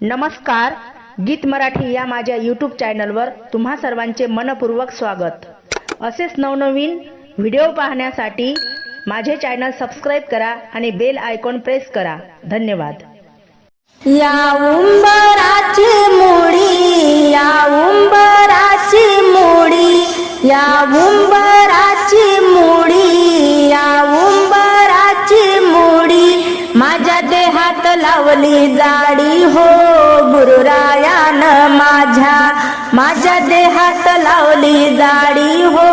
नमस्कार गीत मराठी या माझ्या यूट्यूब चॅनलवर तुम्हा सर्वांचे मनपूर्वक स्वागत. असेच नवनवीन व्हिडिओ पाहण्यासाठी माझे चॅनल सबस्क्राईब करा आणि बेल आयकॉन प्रेस करा. धन्यवाद. या उंबराची मुडी या उंबराची मुडी या उंबराची मुडी या उंबराची मुडी. माझ्या देहात लावली जाडी हो माझ्या माझ्या देहात लावली जाडी हो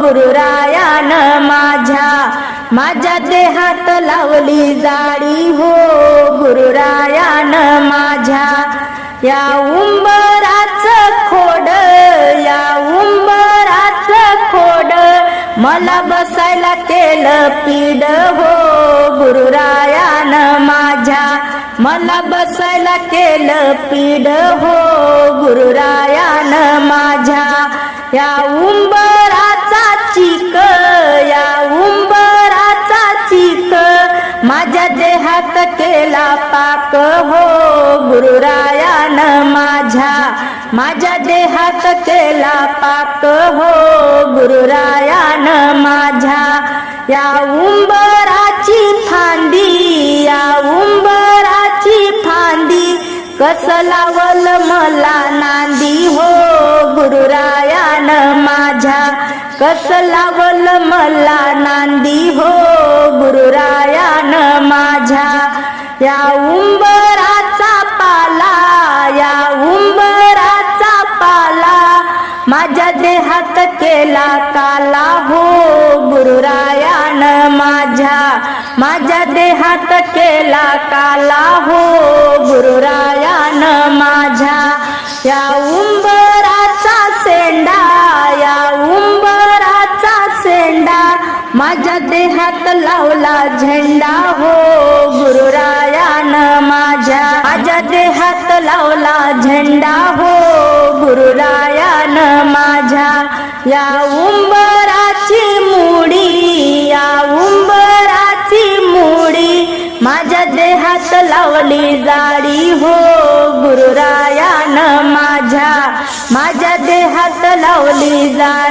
गुरुरायान माझ्या माझ्या देहात लावली जाडी हो गुरुरायान माझ्या. या उंबराच खोड या उंबराच खोड मला बसायला केलं पीड हो गुरुरायान माझ्या मला बसायला केलं पीड हो. गुरुरायान माझ्या या उंबराचा चिक या उंबराचा चिक माझ्या देहात केला पाक हो. गुरुरायान माझ्या माझ्या देहात केला पाक हो. गुरुरायान माझ्या या उंबर कस लावल मला नांदी हो गुरुरायान माझ्या? कस लावल मला नांदी हो गुरुरायान माझ्या? या उंबराचा माझ्या केला काला हो गुरुरायान माझ्या. माझ्या देहात केला काला हो गुरुरायान माझ्या. या उंबराचा सेंडा या उंबराचा सेंडा माझ्या देहात लावला झेंडा हो गुरुरायान माझ्या. माझ्या देहात लावला झेंडा हो गुरुरायान या उंबराची मुडी या उंबराची मुडी माझ्या देहात लावली जाडी हो गुरुरायान माझ्या माझ्या देहात लावली जाडी